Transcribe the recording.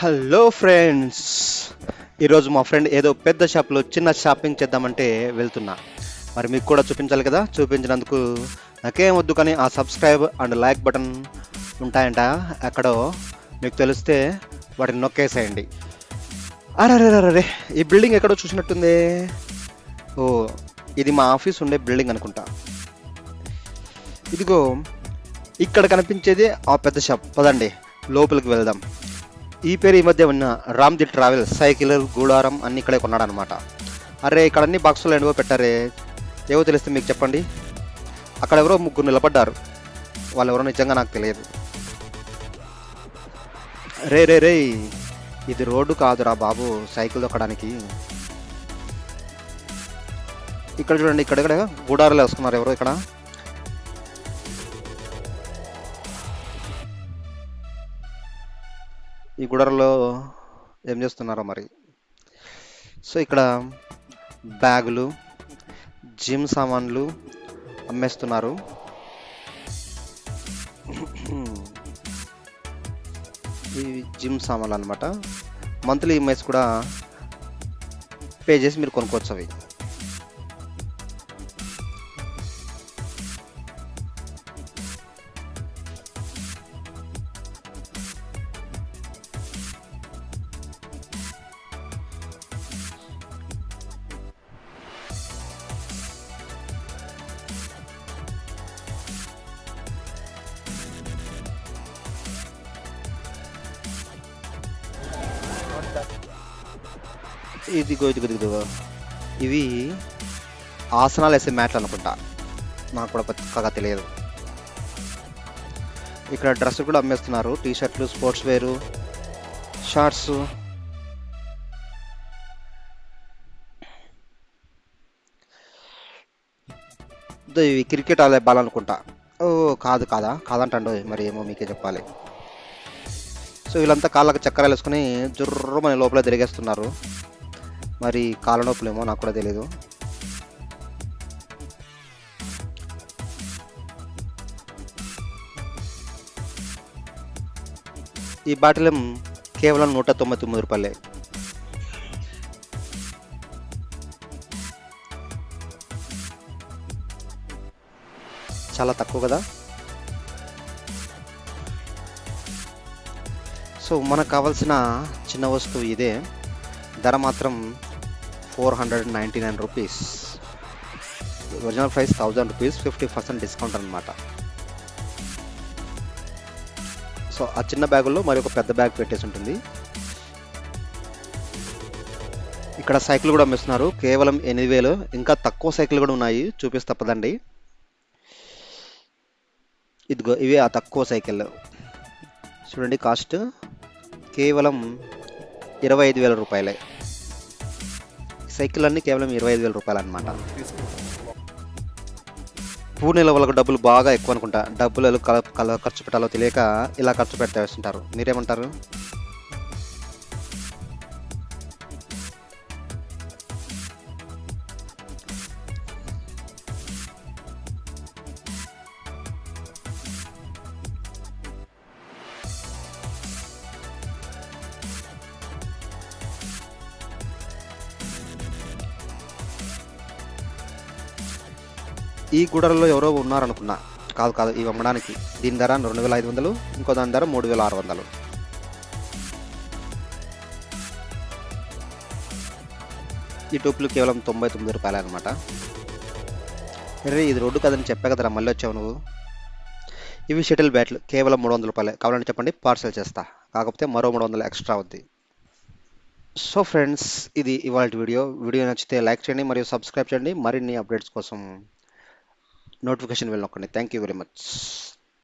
Hello friends ఈరోజు మా friend ఏదో పెద్ద షాప్లో చిన్న షాపింగ్ చేద్దామంటే వెళ్తున్నా. మరి మీకు కూడా చూపించాలి కదా? చూపించినందుకు నాకేం వద్దు కానీ ఆ సబ్స్క్రైబ్ అండ్ లైక్ బటన్ ఉంటాయంట. ఎక్కడో మీకు తెలిస్తే వాటిని నొక్కేసేయండి. అరే ఈ బిల్డింగ్ ఎక్కడో చూసినట్టుంది? ఓ ఇది మా ఆఫీస్ ఉండే బిల్డింగ్ అనుకుంటా. ఇదిగో ఇక్కడ కనిపించేది ఆ పెద్ద షాప్. పదండి లోపలికి వెళ్దాం. ఈ పేరు ఈ మధ్య ఉన్న రామ్జీ ట్రావెల్స్ సైకిల్ గూడారం అన్ని ఇక్కడే కొన్నాడనమాట అరే ఇక్కడ అన్ని బాక్సులు ఎండుగో పెట్టారే? ఏవో తెలిస్తే మీకు చెప్పండి. అక్కడ ఎవరో ముగ్గురు నిలబడ్డారు. వాళ్ళు ఎవరో నిజంగా నాకు తెలియదు. రే రే రే ఇది రోడ్డు కాదురా బాబు సైకిల్ దొక్కడానికి. ఇక్కడ చూడండి ఇక్కడ ఇక్కడ గూడారాలు వేసుకున్నారు ఎవరు ఇక్కడ. ఈ గుడరలో ఏం చేస్తున్నారో మరి? సో ఇక్కడ బ్యాగులు జిమ్ సామాన్లు అమ్మేస్తున్నారు. ఈ జిమ్ సామాన్లు అనమాట మంత్లీ ఈఎంఐస్ కూడా పే చేసి మీరు కొనుక్కోవచ్చు అవి. ఇదిగో ఇదిగో ఇదిగో ఇవి ఆసనాలు వేసే మ్యాట్లు అనుకుంటా. నాకు కూడా పక్కగా తెలియదు. ఇక్కడ డ్రెస్ కూడా అమ్మేస్తున్నారు. టీ షర్ట్లు స్పోర్ట్స్ వేరు షార్ట్స్. ఇవి క్రికెట్ ఆడే బాల్ అనుకుంటా. ఓ కాదు కాదా? కాదంటండు మరి ఏమో మీకే చెప్పాలి. సో వీళ్ళంతా కాళ్ళకు చక్రాలు వేసుకుని జుర్రమని లోపల తిరిగేస్తున్నారు. మరి కాళ్ళ నొప్పులేమో నాకు కూడా తెలీదు. ఈ బాటిల్ కేవలం నూట తొంభై తొమ్మిది రూపాయలే. చాలా తక్కువ కదా? సో మనకు కావాల్సిన చిన్న వస్తువు ఇదే. ధర మాత్రం four hundred ninety nine rupees. Original price thousand rupees fifty percent discount అనమాట సో ఆ చిన్న బ్యాగుల్లో మరి ఒక పెద్ద బ్యాగ్ పెట్టేసి ఉంటుంది. ఇక్కడ సైకిల్ కూడా అమ్మిస్తున్నారు. కేవలం ఎనిమిది వేలు. ఇంకా తక్కువ సైకిల్ కూడా ఉన్నాయి. చూపిస్తే తప్పదండి ఇదిగో ఇవే ఆ తక్కువ సైకిల్. చూడండి కాస్ట్ కేవలం ఇరవై ఐదు వేల రూపాయలే. సైకిల్ అన్ని కేవలం ఇరవై ఐదు వేల రూపాయలు అనమాట పూణేలో వాళ్ళకు డబ్బులు బాగా ఎక్కువ అనుకుంటా డబ్బులు కల- కల- ఖర్చు పెట్టాలో తెలియక ఇలా ఖర్చు పెడతా వేస్తుంటారు. మీరేమంటారు? ఈ గుడలలో ఎవరో ఉన్నారనుకున్నా. కాదు కాదు ఇవి అమ్మడానికి. దీని ధర రెండు వేల ఐదు వందలు ఇంకో దాని ధర మూడు వేల ఆరు వందలు. ఈ టూపులు కేవలం తొంభై తొమ్మిది రూపాయలు అనమాట అరే ఇది రోడ్డు కదని చెప్పా కదరా మళ్ళీ వచ్చావు నువ్వు. ఇవి షటిల్ బ్యాట్లు కేవలం మూడు వందల రూపాయలే. కావాలంటే చెప్పండి పార్సల్ చేస్తా. కాకపోతే మరో మూడు వందలు ఎక్స్ట్రా అవుద్ది. సో ఫ్రెండ్స్ ఇది ఇవాళ వీడియో. వీడియో నచ్చితే లైక్ చేయండి మరియు సబ్స్క్రైబ్ చేయండి. మరిన్ని అప్డేట్స్ కోసం notification will not connect thank you very much.